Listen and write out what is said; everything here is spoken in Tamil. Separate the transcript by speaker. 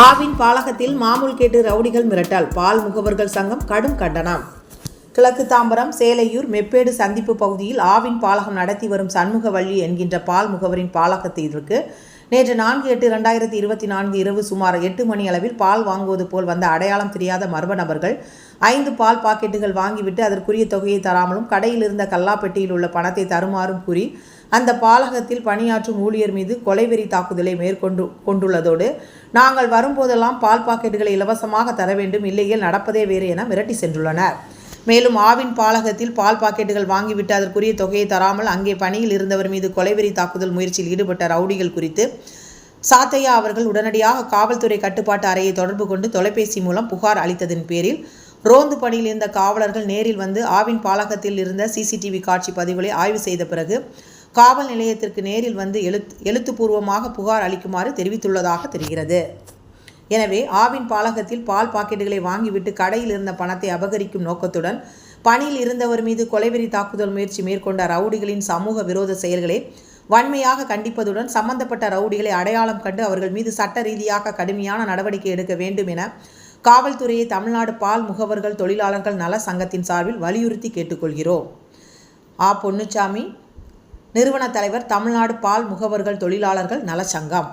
Speaker 1: ஆவின் பாலகத்தில் மாமூல் கேட்டு ரவுடிகள் மிரட்டல். பால் முகவர்கள் சங்கம் கடும் கண்டனம். கிழக்கு தாம்பரம் சேலையூர் மெப்பேடு சந்திப்பு பகுதியில் ஆவின் பாலகம் நடத்தி வரும் சண்முகவள்ளி என்கின்ற பால் முகவரின் பாலகத்திற்கு நேற்று நான்கு எட்டு இரண்டாயிரத்தி இருபத்தி நான்கு இரவு சுமார் எட்டு மணி அளவில் பால் வாங்குவது போல் வந்த அடையாளம் தெரியாத மர்ம நபர்கள் ஐந்து பால் பாக்கெட்டுகள் வாங்கிவிட்டு அதற்குரிய தொகையை தராமலும் கடையில் இருந்த கல்லாப்பெட்டியில் உள்ள பணத்தை தருமாறும் கூறி அந்த பாலகத்தில் பணியாற்றும் ஊழியர் மீது கொலைவெறி தாக்குதலை மேற்கொண்டு கொண்டுள்ளதோடு நாங்கள் வரும்போதெல்லாம் பால் பாக்கெட்டுகளை இலவசமாக தர வேண்டும் இல்லையில் நடப்பதே வேறு என மிரட்டி சென்றுள்ளனர். மேலும் ஆவின் பாலகத்தில் பால் பாக்கெட்டுகள் வாங்கிவிட்டு அதற்குரிய தொகையை தராமல் அங்கே பணியில் இருந்தவர் மீது கொலைவெறி தாக்குதல் முயற்சியில் ஈடுபட்ட ரவுடிகள் குறித்து சாத்தையா அவர்கள் உடனடியாக காவல்துறை கட்டுப்பாட்டு அறையை தொடர்பு கொண்டு தொலைபேசி மூலம் புகார் அளித்ததன் பேரில் ரோந்து பணியில் இருந்த காவலர்கள் நேரில் வந்து ஆவின் பாலகத்தில் இருந்த சிசிடிவி காட்சி பதிவுகளை ஆய்வு செய்த பிறகு காவல் நிலையத்திற்கு நேரில் வந்து எழுத் எழுத்துப்பூர்வமாக புகார் அளிக்குமாறு தெரிவித்துள்ளதாக தெரிகிறது. எனவே ஆவின் பாலகத்தில் பால் பாக்கெட்டுகளை வாங்கிவிட்டு கடையில் இருந்த பணத்தை அபகரிக்கும் நோக்கத்துடன் பணியில் இருந்தவர் மீது கொலைவெறி தாக்குதல் முயற்சி மேற்கொண்ட ரவுடிகளின் சமூக விரோத செயல்களை வன்மையாக கண்டிப்பதுடன் சம்பந்தப்பட்ட ரவுடிகளை அடையாளம் கண்டு அவர்கள் மீது சட்ட ரீதியாக கடுமையான நடவடிக்கை எடுக்க வேண்டும் என காவல்துறையை தமிழ்நாடு பால் முகவர்கள் தொழிலாளர்கள் நல சங்கத்தின் சார்பில் வலியுறுத்தி கேட்டுக்கொள்கிறோம். ஆ. பொன்னுச்சாமி நிறுவன தலைவர் தமிழ்நாடு பால் முகவர்கள் தொழிலாளர்கள் நலச்சங்கம்